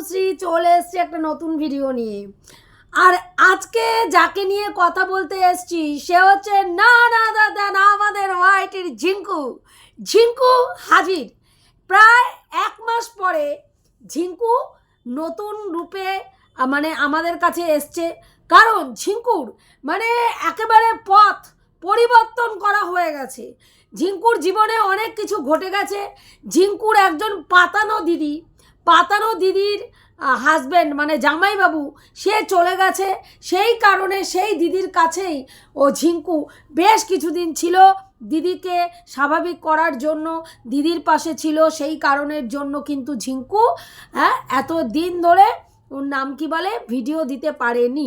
তনুশ্রী চলে এসছে একটা নতুন ভিডিও নিয়ে। আর আজকে যাকে নিয়ে কথা বলতে এসছি, সে হচ্ছে না না দাদা না আমাদের হোয়াইটের ঝিঙ্কু। ঝিঙ্কু হাজির। প্রায় এক মাস পরে ঝিঙ্কু নতুন রূপে মানে আমাদের কাছে এসছে। কারণ ঝিঙ্কুর মানে একেবারে পথ পরিবর্তন করা হয়ে গেছে। ঝিঙ্কুর জীবনে অনেক কিছু ঘটে গেছে। ঝিঙ্কুর একজন পাতানো দিদি। পাতানো দিদির হাজব্যান্ড মানে জামাইবাবু, সে চলে গেছে। সেই কারণে সেই দিদির কাছেই ও ঝিঙ্কু বেশ কিছুদিন ছিল দিদিকে স্বাভাবিক করার জন্য, দিদির পাশে ছিল সেই কারণের জন্য কিন্তু ঝিঙ্কু হ্যাঁ এত দিন ধরে ওর নাম কি বলে ভিডিও দিতে পারেনি।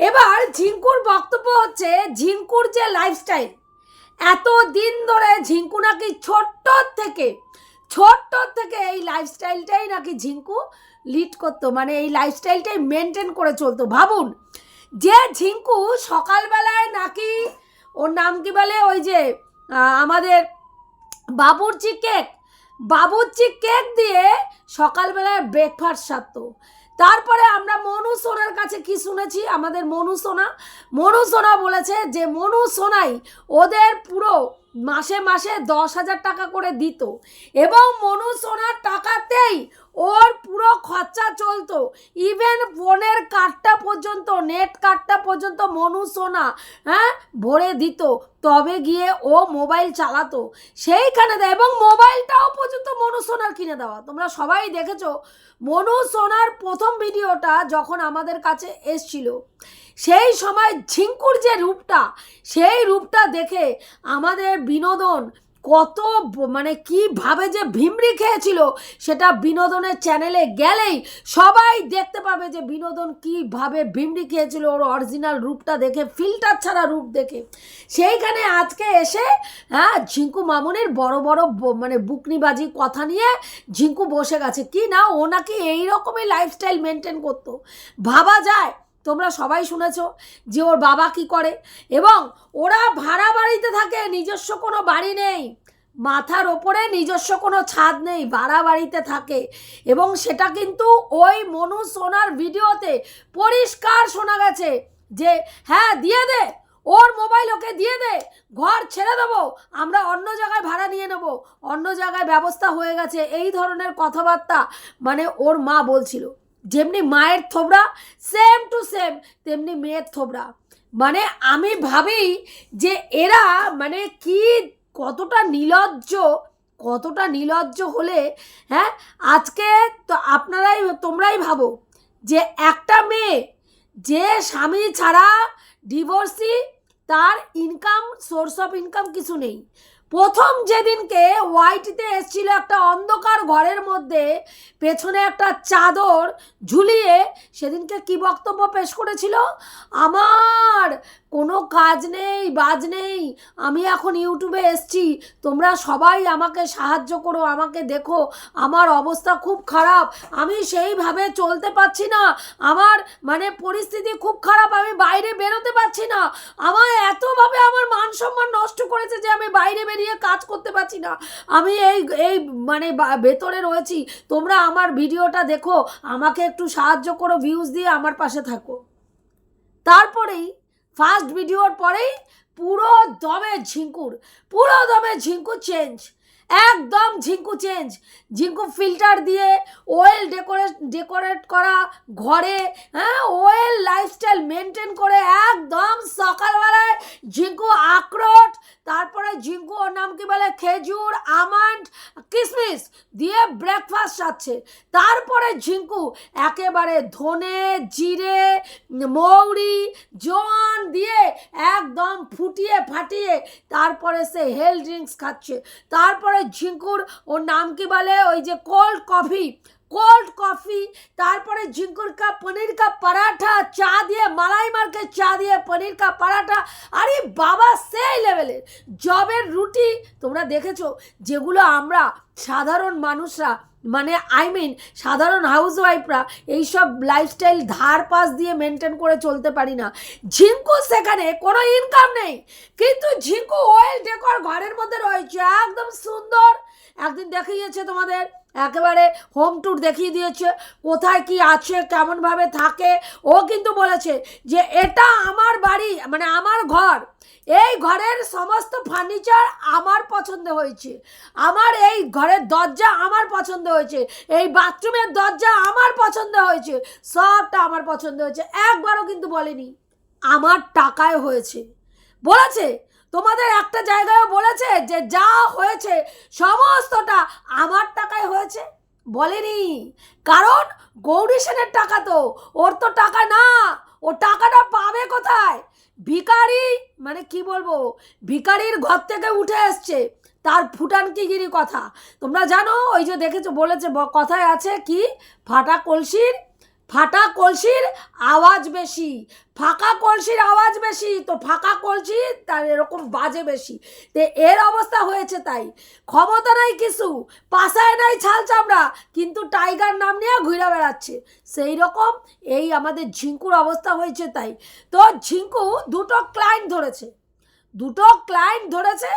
এবার ঝিঙ্কুর বক্তব্য হচ্ছে ঝিঙ্কুর যে লাইফস্টাইল এত দিন ধরে ঝিঙ্কু নাকি ছোট্ট থেকে ছোট্ট থেকে এই লাইফস্টাইলটাই নাকি ঝিঙ্কু লিড করতো মানে এই লাইফস্টাইলটাই মেনটেন করে চলতো। ভাবুন, যে ঝিঙ্কু সকালবেলায় নাকি, ওর নাম কি বলে? ওই যে আমাদের বাবুর্চি কেক বাবুর্চি কেক দিয়ে সকালবেলায় ব্রেকফাস্ট সারতো। তারপরে আমরা মনু সোনার কাছে কি শুনেছি? আমাদের মনু সোনা মনু সোনা বলেছে যে মনু সোনাই ওদের পুরো মাসে মাসে দশ হাজার টাকা করে দিত। এবং মনু সোনার টাকাতেই ওর পুরো খরচা চলতো। ইভেন ফোনের কার্ডটা পর্যন্ত নেট কার্ডটা পর্যন্ত মনু সোনা হ্যাঁ ভরে দিত। তবে গিয়ে ও মোবাইল চালাতো। সেইখানে দেয় এবং মোবাইলটাও পর্যন্ত মনু সোনার কিনে দেওয়া। তোমরা সবাই দেখেছ, মনু সোনার প্রথম ভিডিওটা যখন আমাদের কাছে এসছিল। সেই সময় ঝিঙ্কুর যে রূপটা, সেই রূপটা দেখে আমাদের বিনোদন কত মানে কীভাবে যে ভিমড়ি খেয়েছিল সেটা বিনোদনের চ্যানেলে গেলেই সবাই দেখতে পাবে যে বিনোদন কীভাবে ভিমড়ি খেয়েছিল, ওর অরিজিনাল রূপটা দেখে ফিল্টার ছাড়া রূপ দেখে। সেইখানে আজকে এসে হ্যাঁ ঝিঙ্কু মামুনের বড় বড় মানে বুকনিবাজি কথা নিয়ে ঝিঙ্কু বসে গেছে। কি না, ও নাকি এই রকমই লাইফস্টাইল মেনটেন করতো। ভাবা যায় তোমরা সবাই শুনেছ যে ওর বাবা কি করে। এবং ওরা ভাড়া বাড়িতে থাকে, নিজস্ব কোনো বাড়ি নেই। মাথার ওপরে নিজস্ব কোনো ছাদ নেই, ভাড়া বাড়িতে থাকে। এবং সেটা কিন্তু ওই মনু সোনার ভিডিওতে পরিষ্কার শোনা গেছে যে হ্যাঁ দিয়ে দে। ওর মোবাইল ওকে দিয়ে দে। ঘর ছেড়ে দেবো। আমরা অন্য জায়গায় ভাড়া নিয়ে নেব। অন্য জায়গায় ব্যবস্থা হয়ে গেছে। এই ধরনের কথাবার্তা মানে ওর মা বলছিল। যেমনি মায়ের থোবড়া সেম টু সেম তেমনি মেয়ের থোবড়া। মানে আমি ভাবি যে এরা মানে কি কতটা নিলজ্জ কতটা নিলজ্জ হলে হ্যাঁ? আজকে তো আপনারাই, তোমরাই ভাবো যে একটা মেয়ে যে স্বামী ছাড়া ডিভোর্সি তার ইনকাম সোর্স অফ ইনকাম কিছু নেই। প্রথম যেদিনকে ওয়াইটিতে এসেছিল একটা অন্ধকার ঘরের মধ্যে, পেছনে একটা চাদর ঝুলিয়ে সেদিনকে কি বক্তব্য পেশ করেছিল? আমার কোনো কাজ নেই, বাজ নেই। আমি এখন ইউটিউবে এসছি। তোমরা সবাই আমাকে সাহায্য করো, আমাকে দেখো। আমার অবস্থা খুব খারাপ। আমি সেইভাবে চলতে পারছি না। আমার মানে পরিস্থিতি খুব খারাপ। আমি বাইরে বেরোতে পারছি না। আমার এতভাবে আমার মান সম্মান নষ্ট করেছে যে আমি বাইরে বেরিয়ে কাজ করতে পারছি না। আমি এই এই মানে ভেতরে রয়েছি। তোমরা আমার ভিডিওটা দেখো। আমাকে একটু সাহায্য করো ভিউজ দিয়ে আমার পাশে থাকো। তারপরেই ফার্স্ট ভিডিওর পরেই পুরো দমে ঝিঙ্কুর পুরো দমে ঝিঙ্কুর চেঞ্জ একদম ঝিঙ্কু চেঞ্জ ঝিঙ্কু ফিল্টার দিয়ে ওয়েল ডেকোরেট ডেকোরেট করা ঘরে হ্যাঁ ওয়েল লাইফস্টাইল মেনটেন করে একদম সকালবেলায় ঝিঙ্কু আখরোট, তারপরে ঝিঙ্কু ওর নাম কি বলে? খেজুর, আমন্ড কিশমিশ দিয়ে ব্রেকফাস্ট সাচ্ছে তারপরে ঝিঙ্কু একেবারে ধনে, জিরে, মৌরি, জোয়ান দিয়ে একদম ফুটিয়ে ফাটিয়ে তারপরে সে হেল ড্রিঙ্কস খাচ্ছে। তারপরে ঝিঙ্কুর ওর নাম কি বলে? ওই যে কোল্ড কফি কোল্ড কফি তারপরে ঝিঙ্কুর কা পনির কা পরাঠা, চা দিয়ে, মালাই মার্কে চা দিয়ে, পনির কা পরাঠা। আরে বাবা, সেই লেভেলের জবের রুটি, তোমরা দেখেছ, যেগুলো আমরা সাধারণ মানুষরা মানে আই মিন সাধারণ হাউসওয়াইফরা এইসব লাইফস্টাইল ধার পাশ দিয়ে মেনটেন করে চলতে পারি না। ঝিঙ্কু সেখানে কোনো ইনকাম নেই। কিন্তু ঝিঙ্কু ওয়েল ডেকর ঘরের মধ্যে রয়েছে। একদম সুন্দর। একদিন দেখিয়েছে তোমাদের। একেবারে হোম ট্যুর দেখিয়ে দিয়েছে, কোথায় কি আছে, কেমনভাবে থাকে। ও কিন্তু বলেছে যে, এটা আমার বাড়ি মানে আমার ঘর। এই ঘরের সমস্ত ফার্নিচার আমার পছন্দ হয়েছে। আমার এই ঘরের দরজা আমার পছন্দ হয়েছে। এই বাথরুমের দরজা আমার পছন্দ হয়েছে। সবটা আমার পছন্দ হয়েছে। একবারও কিন্তু বলেনি। আমার টাকায় হয়েছে। বলেছে? তোমাদের একটা জায়গায় বলেছে যে যা হয়েছে সমস্তটা আমার টাকায় হয়েছে? বলেনি। কারণ গৌরী সেনের টাকা তো, ওর তো টাকা না। ও টাকাটা পাবে কোথায়? ভিখারি মানে কি বলব, ভিখারির ঘর থেকে উঠে এসছে। তার ফুটানকিগিরি কথা। তোমরা জানো, ওই যে দেখেছ, বলেছে কথায় আছে কি? ফাটা কলসির ফাটা কলসির আওয়াজ বেশি, ফাঁকা কলসির আওয়াজ বেশি, তো ফাঁকা কলসি তার এরকম বাজে বেশি। তো এর অবস্থা হয়েছে তাই। ক্ষমতা নাই কিছু, পাশায় নাই ছাল চামড়া, কিন্তু টাইগার নাম নিয়ে ঘুরে বেড়াচ্ছে। সেই রকম এই আমাদের ঝিঙ্কুর অবস্থা হয়েছে তাই। তো ঝিঙ্কু দুটো ক্লায়েন্ট ধরেছে। দুটো ক্লায়েন্ট ধরেছে,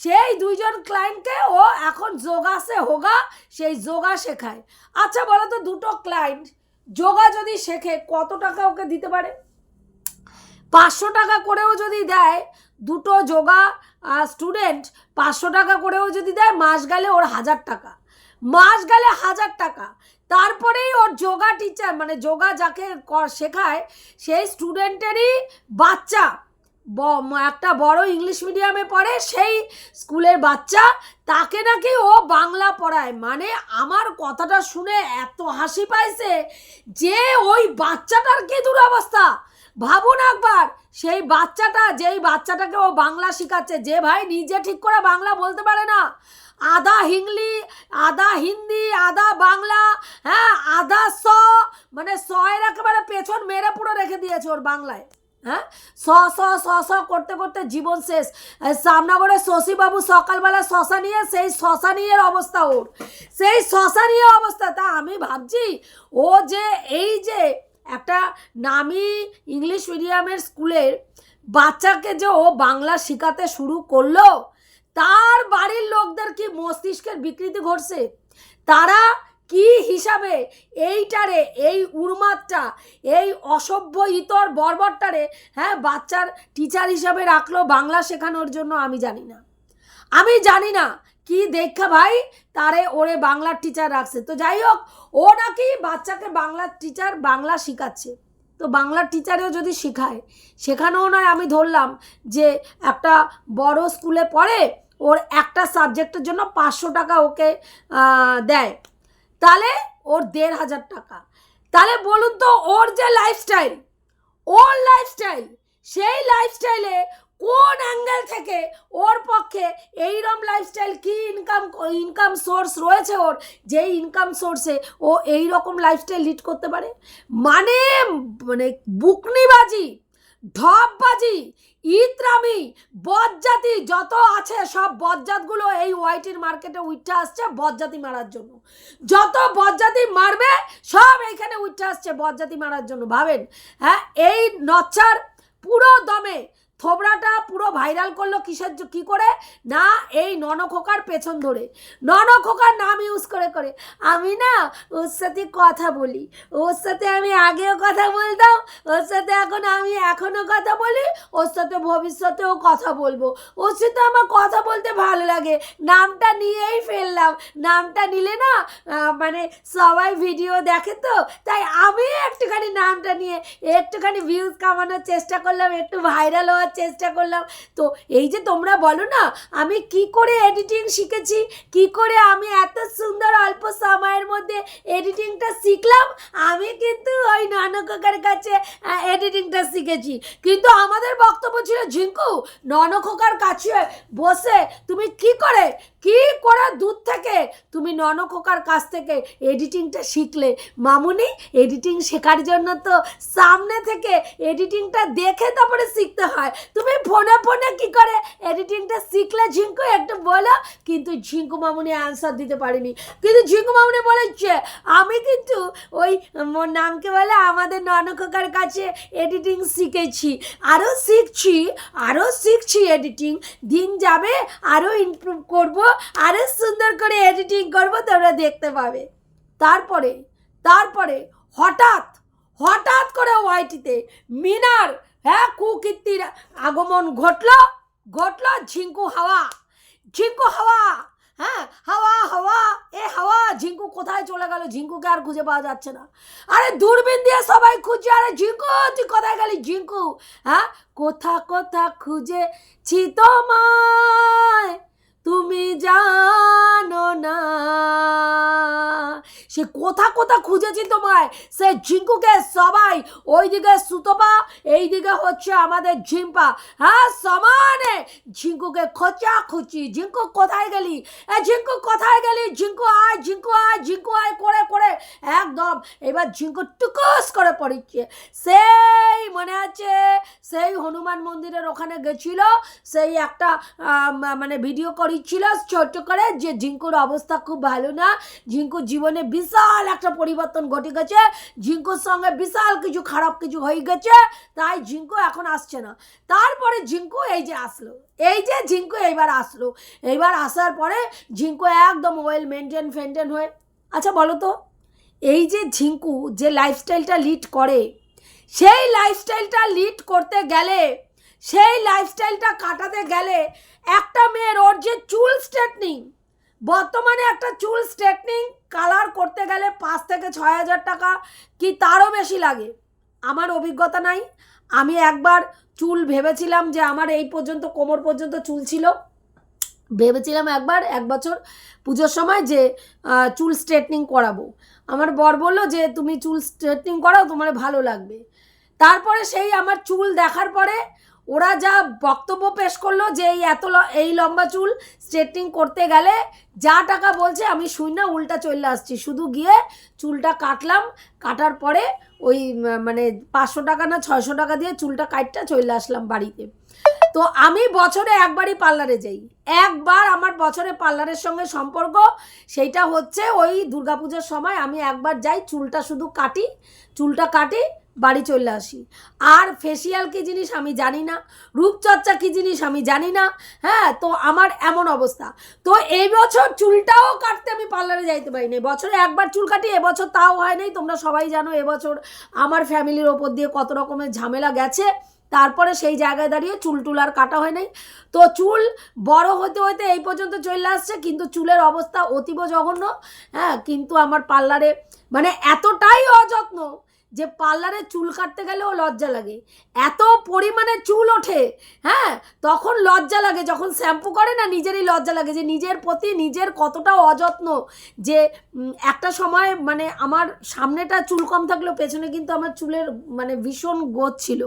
সেই দুইজন ক্লায়েন্টকে ও এখন যোগাসে হোগা, সেই যোগা শেখায়। আচ্ছা বলো তো দুটো ক্লায়েন্ট যোগা যদি শেখে, কত টাকা ওকে দিতে পারে? পাঁচশো টাকা করেও যদি দেয় দুটো যোগা স্টুডেন্ট পাঁচশো টাকা করেও যদি দেয়, মাস গেলে ওর হাজার টাকা। মাস গেলে হাজার টাকা। তারপরেই ওর যোগা টিচার মানে যোগা যাকে শেখায়, সেই স্টুডেন্টেরই বাচ্চা একটা বড় ইংলিশ মিডিয়ামে পড়ে, সেই স্কুলের বাচ্চা তাকে নাকি ও বাংলা পড়ায়। মানে আমার কথাটা শুনে এত হাসি পাইছে যে ওই বাচ্চাটার কি দুরবস্থা। ভাবুন একবার, সেই বাচ্চাটা, যেই বাচ্চাটাকে ও বাংলা শেখাচ্ছে, যে ভাই নিজে ঠিক করে বাংলা বলতে পারে না। আধা হিংলি, আধা হিন্দি, আধা বাংলা হ্যাঁ আধা স মানে স এর একেবারে পেছন মেরে পুরো রেখে দিয়েছে ওর বাংলায়। হ্যাঁ? স স স স করতে করতে জীবন শেষ। আর সামনাগরে শশীবাবু সকালবেলা শশা নিয়ে, সেই শশা নিয়ে অবস্থা ওর। সেই শশা নিয়ে অবস্থা। তা আমি ভাবছি, ও যে এই যে একটা নামি ইংলিশ মিডিয়ামের স্কুলের বাচ্চাকে যে ও বাংলা শেখাতে শুরু করল, তার বাড়ির লোকদের কি মস্তিষ্কের বিকৃতি ঘটছে? তারা কি হিসাবে এইটারে, এই উন্মাদটা এই অসভ্য ইতর বর্বরটারে হ্যাঁ বাচ্চার টিচার হিসাবে রাখল বাংলা শেখানোর জন্য আমি জানি না। আমি জানি না কি দেখা ভাই, তারে ওরে বাংলার টিচার রাখছে। তো যাই হোক, ও নাকি বাচ্চাকে বাংলার টিচার বাংলা শেখাচ্ছে। তো বাংলার টিচারেও যদি শেখায়, শেখানোও নয়, আমি ধরলাম যে একটা বড় স্কুলে পড়ে, ওর একটা সাবজেক্টের জন্য পাঁচশো টাকা ওকে দেয়। তাহলে ওর দেড় হাজার টাকা। তাহলে বলুন তো ওর যে লাইফস্টাইল ওর লাইফস্টাইল সেই লাইফস্টাইলে কোন অ্যাঙ্গেল থেকে ওর পক্ষে এইরকম লাইফস্টাইল কি ইনকাম ইনকাম সোর্স রয়েছে ওর, যেই ইনকাম সোর্সে ও এই রকম লাইফস্টাইল লিড করতে পারে? মানে মানে বুকনিবাজি, ঢপবাজি ইতরামি, বজ্জাতি যত আছে সব বজ্জাতগুলো এই ওয়াইটির মার্কেটে উঠে আসছে বজ্জাতি মারার জন্য। যত বজ্জাতি মারবে, সব এইখানে উঠতে আসছে বজ্জাতি মারার জন্য। ভাবেন হ্যাঁ এই নচ্ছার পুরো দমে থোবড়াটা পুরো ভাইরাল করল কিসের কি করে? না, এই ননখোকার পেছন ধরে। ননখোকার নাম ইউজ করে করে। আমি না, ওর সাথে কথা বলি। ওর সাথে আমি আগেও কথা বলতাম। ওর সাথে এখন আমি এখনও কথা বলি। ওর সাথে ভবিষ্যতেও কথা বলব। ওর সাথে আমার কথা বলতে ভালো লাগে। নামটা নিয়েই ফেললাম। নামটা নিলে না মানে সবাই ভিডিও দেখে তো। তাই আমি একটুখানি নামটা নিয়ে, একটুখানি ভিউজ কামানোর চেষ্টা করলাম। একটু ভাইরাল হওয়ার চেষ্টা করলাম। তো এই যে তোমরা বলো না, আমি কি করে এডিটিং শিখেছি, কি করে আমি এত সুন্দর অল্প সময়ের মধ্যে এডিটিংটা শিখলাম, আমি কিন্তু ওই ননকাকার কাছে এডিটিংটা শিখেছি। কিন্তু আমাদের বক্তব্য ছিল, ঝিঙ্কু ননখোকার কাছে বসে তুমি কি করে কি করে দূর থেকে? তুমি ননখোকার কাছ থেকে এডিটিংটা শিখলে। মামুনি এডিটিং শেখার জন্য তো সামনে থেকে এডিটিংটা দেখে তারপরে শিখতে হয়। তুমি ফোনে ফোনে কি করে এডিটিংটা শিখলে ঝিঙ্কু? একটু বলো। কিন্তু ঝিঙ্কু মামুনি অ্যান্সার দিতে পারিনি। কিন্তু ঝিঙ্কু মামুনি বলেছে, আমি কিন্তু ওই নামকে বলে আমাদের ননকাকার কাছে এডিটিং শিখেছি। আরও শিখছি আরও শিখছি এডিটিং দিন যাবে আরও ইমপ্রুভ করব। আরে সুন্দর করে এডিটিং করব, তোমরা দেখতে পাবে। তারপরে তারপরে হঠাৎ হঠাৎ করে ওয়াইটিতে মিনার হ্যাঁ কুকীর্তির আগমন ঘটলো ঘটলো ঝিঙ্কু হাওয়া। ঝিঙ্কু হাওয়া হ্যাঁ হাওয়া হাওয়া, এ হাওয়া, ঝিঙ্কু কোথায় চলে গেল? ঝিঙ্কুকে আর খুঁজে পাওয়া যাচ্ছে না। আরে দূরবীন দিয়ে সবাই খুঁজছে, আরে ঝিঙ্কু, তুই কোথায় গেলি ঝিঙ্কু? হ্যাঁ কোথা কোথা খুঁজেছি তোমায়? তুমি জানো না। সে কোথা কোথা খুঁজেছি তোমায়? সে ঝিঙ্কুকে সবাই, ওইদিকে সুতপা, এইদিকে হচ্ছে আমাদের ঝিম্পা। হ্যাঁ সমানে ঝিঙ্কুকে খোঁচা খুঁচি ঝিঙ্কু, কোথায় গেলি? ঝিঙ্কু, কোথায় গেলি? ঝিঙ্কু আয় ঝিঙ্কু আয় ঝিঙ্কু আয়, করে করে। একদম, এবার ঝিঙ্কু টুকুস করে পড়িচ্ছে। সেই মনে আছে, সেই হনুমান মন্দিরের ওখানে গেছিল, সেই একটা মানে ভিডিও করেছিল করে যে ঝিঙ্কুর অবস্থা খুব ভালো না। ঝিঙ্কুর জীবনে বিশাল একটা পরিবর্তন ঘটে গেছে। ঝিঙ্কুর সঙ্গে বিশাল কিছু খারাপ কিছু হয়ে গেছে, তাই ঝিঙ্কু এখন আসছে না। তারপরে ঝিঙ্কু এই যে আসলো, এই যে ঝিঙ্কু এইবার আসলো। এইবার আসার পরে ঝিঙ্কু একদম ওয়েল মেনটেন ফেনটেন হয়ে আচ্ছা বলো তো, এই যে ঝিঙ্কু যে লাইফস্টাইলটা লিড করে, সেই লাইফস্টাইলটা লিড করতে গেলে সেই লাইফস্টাইলটা কাটাতে গেলে একটা মেয়ের ওর যে চুল স্ট্রেটনিং বর্তমানে একটা চুল স্ট্রেটনিং কালার করতে গেলে পাঁচ থেকে ছয় হাজার টাকা কি তারও বেশি লাগে? আমার অভিজ্ঞতা নাই। আমি একবার চুল ভেবেছিলাম যে আমার এই পর্যন্ত কোমর পর্যন্ত চুল ছিল। ভেবেছিলাম একবার, এক বছর পুজোর সময় যে চুল স্ট্রেটনিং করাবো। আমার বর বলল যে, তুমি চুল স্ট্রেটনিং করাও, তোমার ভালো লাগবে। তারপরে সেই আমার চুল দেখার পরে ওরা যা বক্তব্য পেশ করল যে এই এত এই লম্বা চুল স্ট্রেটনিং করতে গেলে যা টাকা বলছে আমি শুই না, উল্টা চলে আসছি। শুধু গিয়ে চুলটা কাটলাম, কাটার পরে ওই মানে পাঁচশো টাকা না ছয়শো টাকা দিয়ে চুলটা কাটটা চলে আসলাম বাড়িতে। তো আমি বছরে একবারই পার্লারে যাই। একবার আমার বছরে পার্লারের সঙ্গে সম্পর্ক, সেইটা হচ্ছে ওই দুর্গাপুজোর সময় আমি একবার যাই, চুলটা শুধু কাটি, চুলটা কাটি বাড়ি চলে আসি। আর ফেসিয়াল কী জিনিস আমি জানি না, রূপচর্চা কী জিনিস আমি জানি না হ্যাঁ তো আমার এমন অবস্থা। তো এই বছর চুলটাও কাটতে আমি পার্লারে যাইতে পারিনি। বছরে একবার চুল কাটি, এবছর তাও হয় নাই, তোমরা সবাই জানো এবছর আমার ফ্যামিলির ওপর দিয়ে কত রকমের ঝামেলা গেছে। তারপরে সেই জায়গায় দাঁড়িয়ে চুল টুল আর কাটা হয় নাই। তো চুল বড় হতে হতে এই পর্যন্ত চলে আসছে, কিন্তু চুলের অবস্থা অতীব জঘন্য হ্যাঁ কিন্তু আমার পার্লারে মানে এতটাই অযত্ন যে পার্লারে চুল কাটতে গেলেও লজ্জা লাগে। এত পরিমাণে চুল ওঠে হ্যাঁ? তখন লজ্জা লাগে। যখন শ্যাম্পু করে না, নিজেরই লজ্জা লাগে যে নিজের প্রতি নিজের কতটা অযত্ন যে একটা সময় মানে আমার সামনেটা চুল কম থাকলেও পেছনে কিন্তু আমার চুলের মানে ভীষণ গোছ ছিল।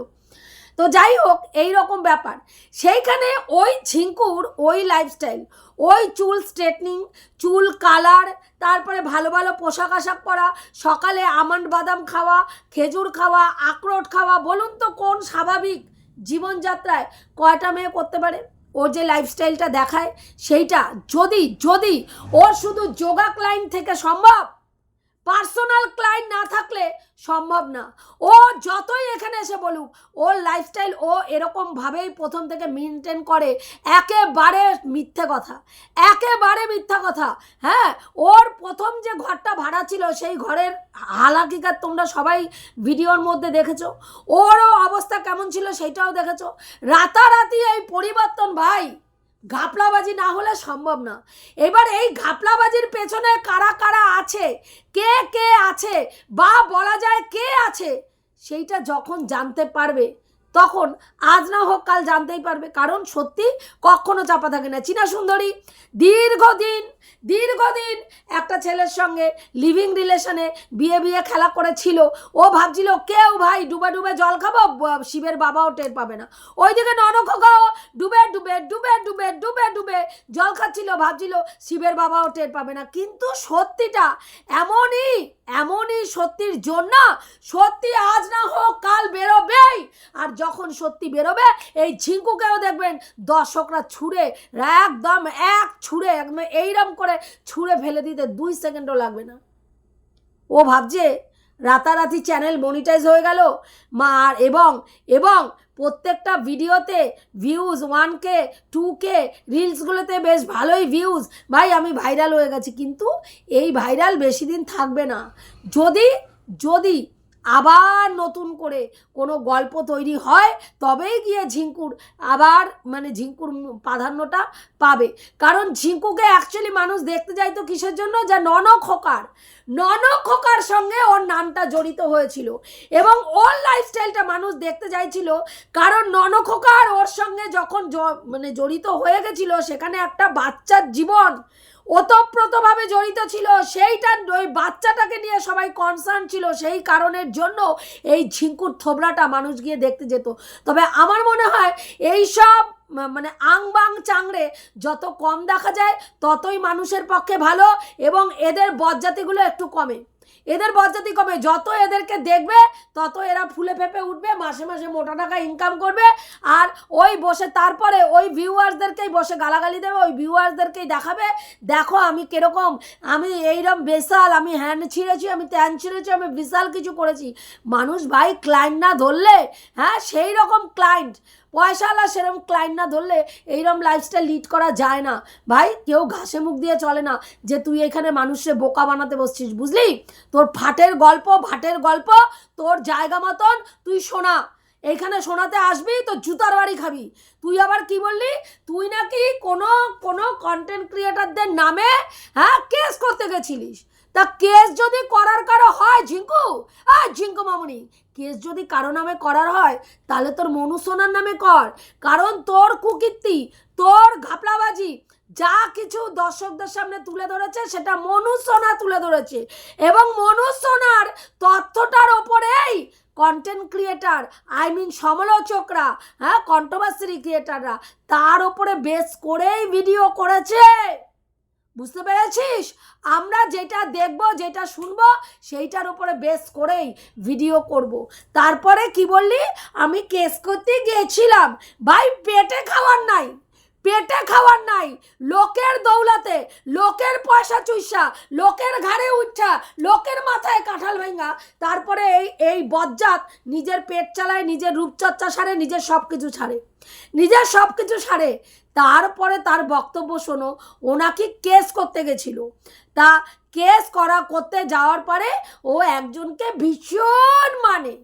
তো যাই হোক এই রকম ব্যাপার। সেইখানে ওই ঝিঙ্কুর ওই লাইফস্টাইল ওই চুল স্ট্রেটনিং চুল কালার তারপরে ভালো ভালো পোশাক আশাক পরা, সকালে আমন্ড বাদাম খাওয়া, খেজুর খাওয়া, আখরোট খাওয়া, বলুন তো কোন স্বাভাবিক জীবনযাত্রায় কয়টা মেয়ে করতে পারে? ওর যে লাইফস্টাইলটা দেখায়, সেইটা যদি যদি ওর শুধু যোগা ক্লাইন্ট থেকে সম্ভব পার্সোনাল ক্লায়েন্ট না থাকলে সম্ভব না। ও যতই এখানে এসে বলুক, ওর লাইফস্টাইল ও এরকমভাবেই প্রথম থেকে মেনটেন করে, একেবারে মিথ্যে কথা, একেবারে মিথ্যা কথা। হ্যাঁ ওর প্রথম যে ঘরটা ভাড়া ছিল, সেই ঘরের হালাকিকার তোমরা সবাই ভিডিওর মধ্যে দেখেছ। ওরও অবস্থা কেমন ছিল সেটাও দেখেছ। রাতারাতি এই পরিবর্তন ভাই। ঘাপলাবাজি না হলে সম্ভব না। এবার এই ঘাপলাবাজির পেছনে কারা কারা আছে? কে কে আছে? বা বলা যায় কে আছে? সেইটা যখন জানতে পারবে তখন আজ না হোক কাল জানতেই পারবে কারণ সত্যি কখনো চাপা থাকে না। চীনা সুন্দরী, দীর্ঘদিন দীর্ঘদিন একটা ছেলের সঙ্গে লিভিং রিলেশনে বিয়ে বিয়ে খেলা করেছিল। ও ভাবছিল, কেউ ভাই, ডুবে ডুবে জল খাব শিবের বাবাও টের পাবে না। ওইদিকে ননখোকাও ডুবে ডুবে ডুবে ডুবে ডুবে ডুবে জল খাচ্ছিল, ভাবছিল শিবের বাবাও টের পাবে না। কিন্তু সত্যিটা এমনই এমনই সত্যির জন্য সত্যি আজ না হোক কাল বেরোবেই। আর যখন সত্যি বেরোবে, এই ঝিঙ্কুকেও দেখবেন দর্শকরা ছুঁড়ে, একদম এক ছুঁড়ে, একদম এইরম করে ছুঁড়ে ফেলে দিতে দুই সেকেন্ডও লাগবে না। ও ভাবছে রাতারাতি চ্যানেল মনিটাইজ হয়ে গেল। মা আর এবং এবং প্রত্যেকটা ভিডিওতে views one K two K রিলসগুলোতে বেশ ভালোই ভিউজ ভাই, আমি ভাইরাল হয়ে গেছি, কিন্তু এই ভাইরাল বেশি দিন থাকবে না। যদি যদি আবার নতুন করে কোনো গল্প তৈরি হয়, তবেই গিয়ে ঝিঙ্কুর আবার মানে ঝিঙ্কুর প্রাধান্যটা পাবে। কারণ ঝিঙ্কুকে অ্যাকচুয়ালি মানুষ দেখতে যাইতো কিসের জন্য? যা নন খোকার নন খোকার সঙ্গে ওর নামটা জড়িত হয়েছিল এবং ওর লাইফস্টাইলটা মানুষ দেখতে চাইছিল। কারণ নন খোকার ওর সঙ্গে যখন মানে জড়িত হয়ে গেছিল, সেখানে একটা বাচ্চার জীবন ওতপ্রোতভাবে জড়িত ছিল। সেইটা ওই বাচ্চাটাকে নিয়ে সবাই কনসার্ন ছিল। সেই কারণের জন্য এই ঝিঙ্কুর থোবড়াটা মানুষ গিয়ে দেখতে যেত। তবে আমার মনে হয় এই সব মানে আং বাং চাংড়ে যত কম দেখা যায়, ততই মানুষের পক্ষে ভালো এবং এদের বজ্জাতিগুলো একটু কমে। এদের বজ্জাতি কমে। যত এদেরকে দেখবে, তত এরা ফুলে ফেপে উঠবে, মাসে মাসে মোটা টাকা ইনকাম করবে আর ওই বসে তারপরে ওই ভিউয়ার্সদেরকেই বসে গালাগালি দেবে, ওই ভিউয়ার্সদেরকেই দেখাবে, দেখো আমি কীরকম, আমি এইরকম বেসাল আমি হ্যান্ড ছিঁড়েছি, আমি ত্যান ছিঁড়েছি, আমি বিশাল কিছু করেছি। মানুষ ভাই ক্লায়েন্ট না ধরলে হ্যাঁ সেই রকম ক্লায়েন্ট পয়সাওয়ালা সেরকম ক্লায়েন্ট না ধরলে এইরকম লাইফস্টাইল লিড করা যায় না। ভাই, কেউ ঘাসে মুখ দিয়ে চলে না যে তুই এখানে মানুষের বোকা বানাতে বসছিস, বুঝলি? তোর ফাটের গল্প, ভাটের গল্প, তোর জায়গা মতন, তুই শোনা এইখানে শোনাতে আসবি তো জুতার বাড়ি খাবি। তুই আবার কি বললি? তুই নাকি কোনো কোনো কন্টেন্ট ক্রিয়েটারদের নামে হ্যাঁ কেস করতে গেছিলিস। তা কেস যদি করার কারও হয়, ঝিঙ্কু হ্যাঁ ঝিঙ্কু মামুনি কেস যদি কারও নামে করার হয়, তাহলে তোর মনু সোনার নামে কর। কারণ তোর কুকীর্তি, তোর ঘাপলাবাজি, যা কিছু দর্শকদের সামনে তুলে ধরেছে, সেটা মনু সোনা তুলে ধরেছে। এবং মনু সোনার তথ্যটার ওপরেই কন্টেন্ট ক্রিয়েটার আই মিন সমালোচকরা হ্যাঁ কন্ট্রোভার্সি ক্রিয়েটাররা তার ওপরে বেস করেই ভিডিও করেছে। বুঝতে পেরেছিস? আমরা যেটা দেখব, যেটা শুনব, সেইটার উপরে বেস করেই ভিডিও করব। তারপরে কি বললি? আমি কেস করতে গিয়েছিলাম। ভাই, পেটে খাওয়ার নাই। পেটে খাওয়ার নাই। লোকের দৌলাতে, লোকের পয়সা চুইসা, লোকের ঘাড়ে উঠছা লোকের মাথায় কাঁঠাল ভেঙা। তারপরে এই এই বজ্জাত নিজের পেট চালায়, নিজের রূপচর্চা সারে, নিজের সব কিছু ছাড়ে নিজের সব কিছু ছাড়ে তারপরে তার বক্তব্য শোনো। ওনাকে কেস করতে গেছিল। তা কেস করা করতে যাওয়ার পরে ও একজনকে ভীষণ মানে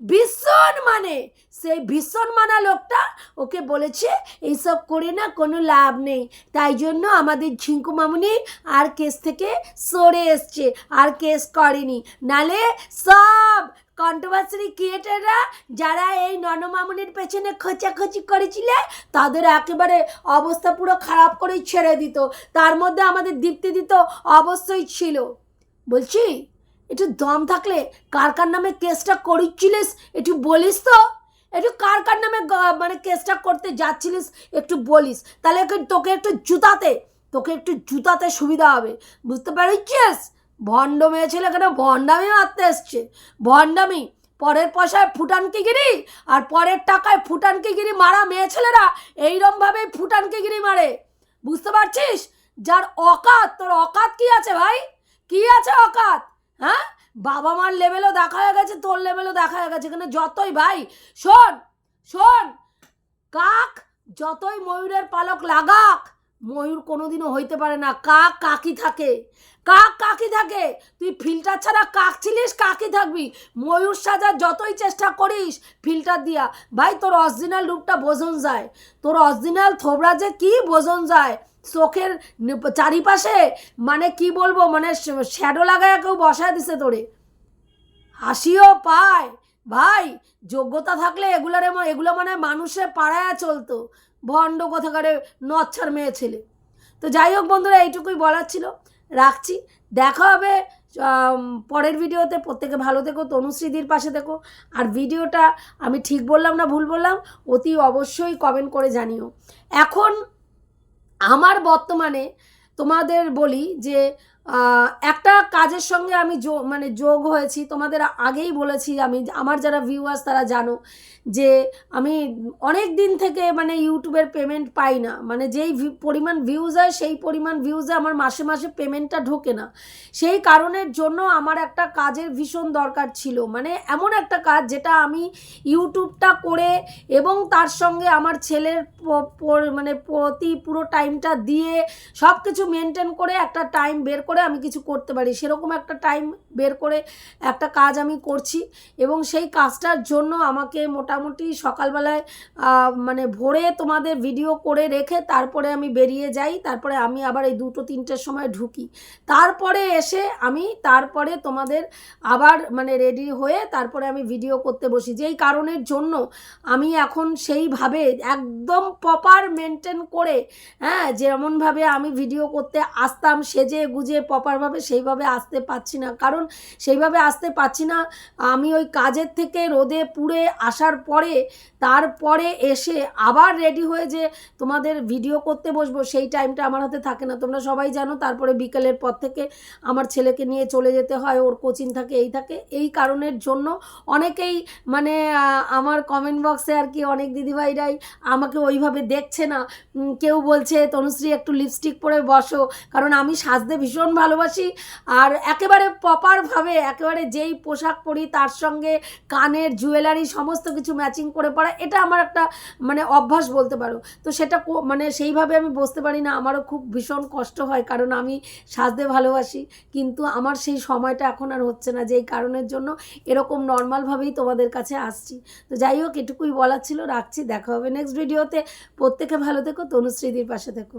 ভীষণ মানে। সেই ভীষণ মানা লোকটা ওকে বলেছে, এইসব করে না, কোনো লাভ নেই। তাই জন্য আমাদের ঝিঙ্কু মামুনি আর কেস থেকে সরে এসছে, আর কেস করেনি। নালে সব কন্ট্রোভার্সি ক্রিয়েটাররা যারা এই ননমামুনির পেছনে খোঁচাখুচি করেছিলে, তাদের একেবারে অবস্থা পুরো খারাপ করেই ছেড়ে দিত। তার মধ্যে আমাদের দীপ্তি দিত অবশ্যই ছিল। বলছি, একটু দম থাকলে কার কার নামে কেসটা করিচ্ছিলিস একটু বলিস তো? একটু কার কার নামে মানে কেসটা করতে যাচ্ছিলিস একটু বলিস। তাহলে তোকে একটু জুতাতে, তোকে একটু জুতাতে সুবিধা হবে। বুঝতে পারছিস? ভণ্ড মেয়ে ছেলে কেন? ভণ্ডামি মারতে এসছে। ভণ্ডামি, পরের পয়সায় ফুটানকিগিরি আর পরের টাকায় ফুটানকিগিরি মারা মেয়ে ছেলেরা এইরমভাবেই ফুটানকিগিরি মারে। বুঝতে পারছিস? যার অকাত, তোর অকাত কি আছে ভাই? কি আছে অকাত? হ্যাঁ? বাবা মার লেভেলও দেখা হয়ে গেছে, তোর লেভেলও দেখা হয়ে গেছে। এখানে যতই ভাই, শোন শোন, কাক যতই ময়ূরের পালক লাগাক ময়ূর কোনোদিনও হইতে পারে না। কাক কাকি থাকে। কাক কাকি থাকে। তুই ফিল্টার ছাড়া কাক ছিলিস, কাকি থাকবি? ময়ূর সাজার যতই চেষ্টা করিস ফিল্টার দিয়া। ভাই, তোর অরিজিনাল রূপটা বোঝন যায়। তোর অরিজিনাল থোবরা যে কি বোঝন যায়? চোখের চারিপাশে? মানে কি বলব? মানে শ্যাডো লাগায় কেউ বসায় দিছে তোরে। হাসিও পায়। ভাই, যোগ্যতা থাকলে এগুলারে এগুলো মানে মানুষের পাড়ায় চলতো। ভণ্ড কোথাকারে নচ্ছার মেয়ে ছেলে। তো যাই হোক বন্ধুরা, এইটুকুই বলার ছিল। রাখছি। দেখা হবে পরের ভিডিওতে। প্রত্যেকে ভালো থেকো, তনুশ্রীদির পাশে থেকো। আর ভিডিওটা আমি ঠিক বললাম না ভুল বললাম, অতি অবশ্যই কমেন্ট করে জানিও। এখন আমার বর্তমানে তোমাদের বলি যে একটা কাজের সঙ্গে আমি মানে যোগ হয়েছি। তোমাদের আগেই বলেছি আমি, আমার যারা ভিউয়ার্স তারা জানো যে আমি অনেক দিন থেকে মানে ইউটিউবের পেমেন্ট পাই না। মানে যেই পরিমাণ ভিউজ হয়, সেই পরিমাণ ভিউজে আমার মাসে মাসে পেমেন্টটা ঢোকে না। সেই কারণের জন্য আমার একটা কাজের ভীষণ দরকার ছিল। মানে এমন একটা কাজ যেটা আমি ইউটিউবটা করে এবং তার সঙ্গে আমার ছেলের মানে প্রতি পুরো টাইমটা দিয়ে সব কিছু মেনটেন করে একটা টাইম বের করে আমি কিছু করতে পারি। সেরকম একটা টাইম বের করে একটা কাজ আমি করছি এবং সেই কাজটার জন্য আমাকে মোটামুটি সকালবেলায় মানে ভোরে তোমাদের ভিডিও করে রেখে তারপরে আমি বেরিয়ে যাই, তারপরে আমি আবার এই দুটো তিনটের সময় ঢুকি। তারপরে এসে আমি তারপরে তোমাদের আবার মানে রেডি হয়ে তারপরে আমি ভিডিও করতে বসি। যেই কারণের জন্য আমি এখন সেইভাবে একদম প্রপার মেনটেন করে হ্যাঁ যেমনভাবে আমি ভিডিও করতে আসতাম, সেজে গুজে প্রপারভাবে সেইভাবে আসতে পারছি না। কারণ সেইভাবে আসতে পারছি না, আমি ওই কাজের থেকে রোদে পুড়ে আসার পরে, তারপরে এসে আবার রেডি হয়ে যে তোমাদের ভিডিও করতে বসবো, সেই টাইমটা আমার হাতে থাকে না। তোমরা সবাই জানো, তারপরে বিকেলের পর থেকে আমার ছেলেকে নিয়ে চলে যেতে হয়, ওর কোচিং থাকে, এই থাকে। এই কারণের জন্য অনেকেই মানে আমার কমেন্ট বক্সে আর কি অনেক দিদিভাইরাই আমাকে ওইভাবে দেখছে না। কেউ বলছে, তনুশ্রী, একটু লিপস্টিক পরে বসো। কারণ আমি সাজতে ভীষণ ভালোবাসি। আর একেবারে প্রপারভাবে একেবারে যেই পোশাক পরি, তার সঙ্গে কানের জুয়েলারি সমস্ত কিছু ম্যাচিং করে পড়া এটা আমার একটা মানে অভ্যাস বলতে পারো। তো সেটা মানে সেইভাবে আমি বসতে পারি না, আমারও খুব ভীষণ কষ্ট হয়, কারণ আমি সাজতে ভালোবাসি। কিন্তু আমার সেই সময়টা এখন আর হচ্ছে না, যেই কারণের জন্য এরকম নর্মালভাবেই তোমাদের কাছে আসছি। তো যাই হোক, এটুকুই বলার ছিল, রাখছি, দেখা হবে নেক্সট ভিডিওতে প্রত্যেকে ভালো থেকো, তনুশ্রীদির পাশে থেকো।